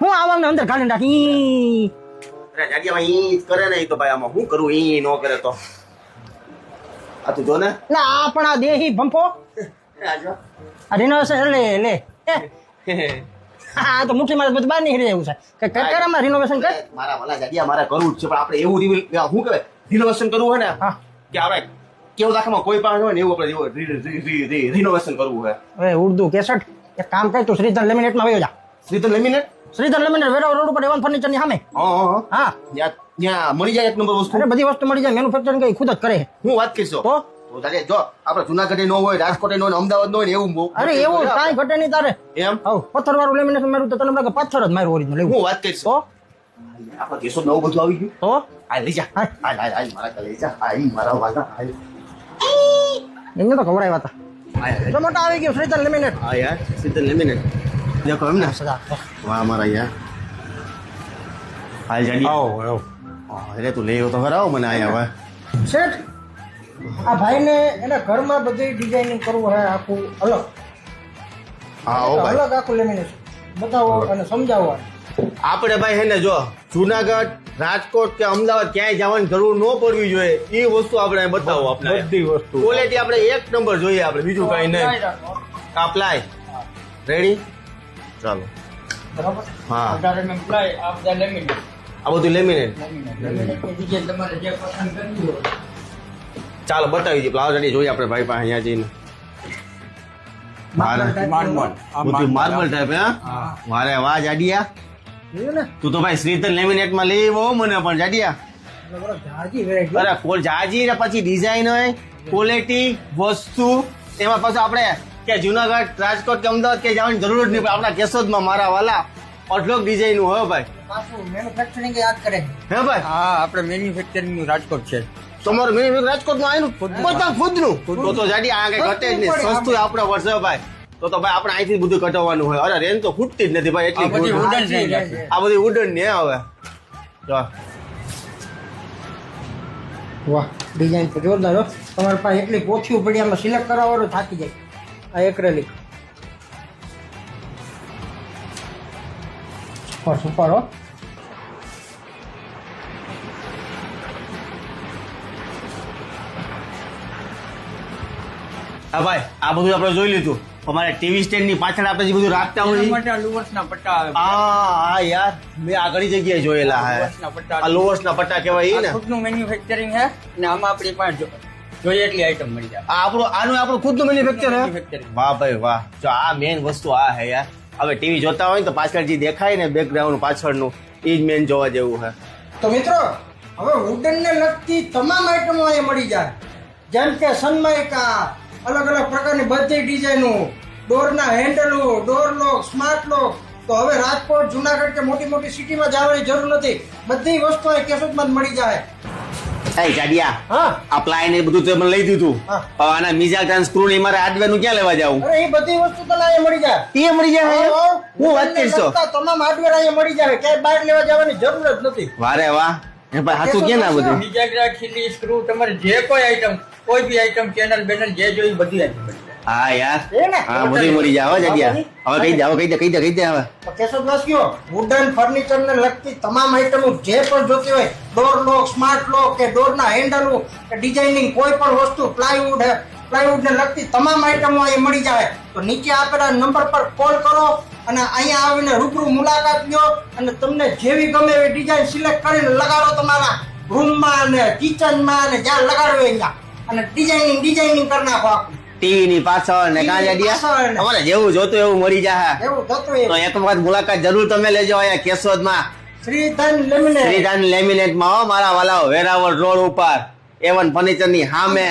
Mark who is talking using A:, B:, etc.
A: હું આવાને અંદર કાઢી નાખી
B: અરે જાડિયામાં ઈ કરે ને ઈ તો ભાઈ આમાં શું કરું ઈ નો કરે તો. આ તું જો ને.
A: ના આ પણ આ દેહી ભંપો અરે રિનોવેશન લે લે. હા. તો મુઠી મારે બધું બહાર નીકળી જાય એવું છે. કે કર આમાં રિનોવેશન કર?
B: મારા વાલા જાડિયા મારે કરવું જ છે પણ આપણે એવું રિવિલ શું કહેવાય? રિનોવેશન કરવું હોય ને? કે આપણે કેવું દાખામાં કોઈ પણ હોય ને એવું આપણે રિનોવેશન કરવું હોય
A: હવે ઉર્દુ કેસટ એક કામ કર તું શ્રીધર લેમિનેટમાં વયો જા.
B: શ્રીધર લેમિનેટ
A: શ્રીધર લેમિનેટ વેરાવ રોડ ઉપર એવન ફર્નિચરની સામે.
B: હા ત્યાં ત્યાં મળી જાય એક નંબર વસ્તુ?
A: બધી વસ્તુ મળી જાય મેન્યુફેક્ચરિંગ કઈ ખુદ જ કરે.
B: હું વાત કરીશ
A: તો?
B: તો જાડિયા જો આપણે જુનાગઢ નો હોય રાજકોટ નો અમદાવાદ નો હોય ને એવું
A: અરે એવું કાંઈ ઘટે નહીં તારે.
B: એમ?
A: પથ્થર વાળું લેમિનેશન મારું તો તને પથ્થર જ મારું ઓરિજિનલ
B: હું વાત કરીશ. આપણે કેસો નવું બધું આવી ગયું.
A: તો
B: આ લઈ જા.
A: હા.
B: આ આ આ મારા કલે જા. આ મારા વાગા આ
A: એને તો ખવડાવ્યા હતા.
B: આ
A: તો મોટા આવી ગયો શ્રીધર લેમિનેટ.
B: હા યાર સીધા લેમિનેટ. દેખો એમ ને.
A: સદા
B: વાહ મારા યાર. હાલ જાડી.
A: આવો આવો.
B: હા, એટલે તું લઈ આવ્યો તો ખરા મને આયા હવે
A: શેઠ આ ભાઈને એના ઘરમાં બધી ડિઝાઇનિંગ કરવું હે આખું અલગ.
B: હા ઓ ભાઈ.
A: અલગ આખું લેમિનેશન. બતાવો અને સમજાવો.
B: આપણે ભાઈ હે ને જો જુનાગઢ રાજકોટ કે અમદાવાદ ક્યાંય જવાની જરૂર ન પડવી જોઈએ. એ વસ્તુ આપણે બતાવો આપણે
A: બધી વસ્તુ.
B: ક્વોલિટી આપણે એક નંબર જોઈએ આપણે બીજું કઈ નહીં. કાપલાય. રેડી ચાલો. હા.
C: આ બધા લેમિનેટ
B: ચાલો બતાવી દઈએ. પ્લાઝ રેડી જોઈએ આપણે ભાઈ પાસે અહીંયા જઈને. મારે.
C: માર્મલ
B: બધું ટાઈપ હે? વાહ જાડિયા
A: ને
B: તું તો ભાઈ શ્રીધર લેમિનેટમાં લેવો આવ્યો મને પણ જાડિયા. અરે કોલ જાજી ને પછી ડિઝાઇન હોય ક્વોલિટી વસ્તુ. એમાં પાછું આપણે કે જુનાગઢ રાજકોટ કે અમદાવાદ કે જવાની જરૂર જ નહીં પણ આપણા કેશોદમાં મારા વાલા અઢળક ડિઝાઇન હોય ભાઈ.
A: મેન્યુફેક્ચરિંગ યાદ કરે.
B: હે ભાઈ?
C: હા આપણે મેન્યુફેક્ચરિંગનું રાજકોટ છે.
B: તમારું મેં રાજકોટમાં આવેલું? બધા ખુદનું? તો તો જાડી આ કઈ ઘટે જ નહીં. સસ્તું આપણે. વર્ષે ભાઈ. તો તો ભાઈ આપણે અહીંથી બધું કટાવવાનું હોય. અરે રેન તો ફૂટતી જ નથી ભાઈ
C: આ બધી
B: એટલી
C: ઉડન
A: છે.
B: આ બધી ઉડન ને હવે. જો.
A: વાહ ડિઝાઇન તો જોરદાર હો. તમારી પાસે એટલી પોથી પડી આમાં સિલેક્ટ કરાવવાનું થાકી જાય. આ એક્રેલિક સુપર સુપર. હો
B: હા ભાઈ આ બધું આપણે જોઈ લીધું. અમારે ટીવી સ્ટેન્ડની પાછળ આપણે જે બધું રાખતા હોય
C: માટે ના પટ્ટા આવે
B: હા આ યાર મેં આ ઘણી જગ્યાએ જોયેલા હે.
C: પટ્ટા
B: આ લોવર્સ ના પટ્ટા કહેવાય ને.
C: ખુદનું મેન્યુફેક્ચરિંગ હે ને આમાં આપણી પાસે જોઈએ એટલી આઈટમ મળી જાય.
B: આ આપણું આનું આપણું ખુદનું મેન્યુફેક્ચર હે? વાહ ભાઈ વાહ. જો આ મેઇન વસ્તુ આ હે યાર. હવે ટીવી જોતા હોય ને તો પાછળ જે દેખાય ને બેકગ્રાઉન્ડ પાછળનું એ જ મેઇન જોવા જેવું હે.
A: તો મિત્રો હવે વુડન ને લગતી તમામ આઈટમો અહીંયા મળી જાય. જેમ કે સનમાઇકા અલગ અલગ પ્રકારની બધી ડિઝાઇનો ડોરના હેન્ડલો ડોર લોક સ્માર્ટ લોક તો હવે રાજકોટ જુનાગઢ કે મોટી મોટી સિટીમાં જવાની જરૂર નથી. બધી વસ્તુ અહીં કેશોદમાં જ મળી જાય.
B: એ જાડિયા
A: હા.
B: આ પ્લાય ને બધું તો મને લઈ દીધું. આના મીઝા ટ્રાન્સ સ્ક્રૂ ને મારે હાર્ડવેરનું ક્યાં લેવા જાવું?
A: અરે એ બધી વસ્તુ તને અહીંયા મળી જાય.
B: એ મળી જાય
A: હો,
B: વાત કરશો
A: તમામ હાર્ડવેર અહીંયા મળી જાય. ક્યાંય બહાર લેવા જવાની જરૂર જ નથી.
B: વારે વાહ. એ ભાઈ સાચું કે ના બધું?
C: બીજા ખીલી સ્ક્રૂ તમારે જે કોઈ આઈટમ કોઈ બી આઈટમ ચેનલ બેનલ જે જોઈ બધી આઈટમ
B: હા યાર. હા બધું મળી જાય હવે હવે કહી દે હવે કહી દે કહી દે કહી દે હવે.
A: તો કેશોદવાસીઓ વુડન ફર્નિચર ને લગતી તમામ આઈટમો જે પણ જોતી હોય ડોર લોક સ્માર્ટ લોક કે ડોર ના હેન્ડલ કે ડિઝાઇનિંગ કોઈ પણ વસ્તુ પ્લાયવુડ પ્લાયવુડ ને લગતી તમામ આઈટમો અહીં મળી જાય. તો નીચે આપેલા નંબર પર કોલ કરો. અને અહીંયા આવીને રૂબરૂ મુલાકાત લ્યો અને તમને જેવી ગમે એવી ડિઝાઇન સિલેક્ટ કરીને લગાડો તમારા રૂમમાં અને કિચનમાં અને જ્યાં લગાડો અહીંયા અને ડિઝાઇનિંગ ડિઝાઇનિંગ કરી નાખો આખું.
B: ટીવી ની પાછળ ને. કાં જાડિયા. તમારે જેવું જોતું એવું મળી જાય
A: એવું થતું
B: તો એક વખત મુલાકાત જરૂર તમે લેજો અહીંયા કેશોદમાં.
A: શ્રીધન લેમિનેટ.
B: શ્રીધાન લેમિનેટમાં હો મારા વાલાઓ વેરાવળ રોડ ઉપર. એવન ફર્નિચરની સામે.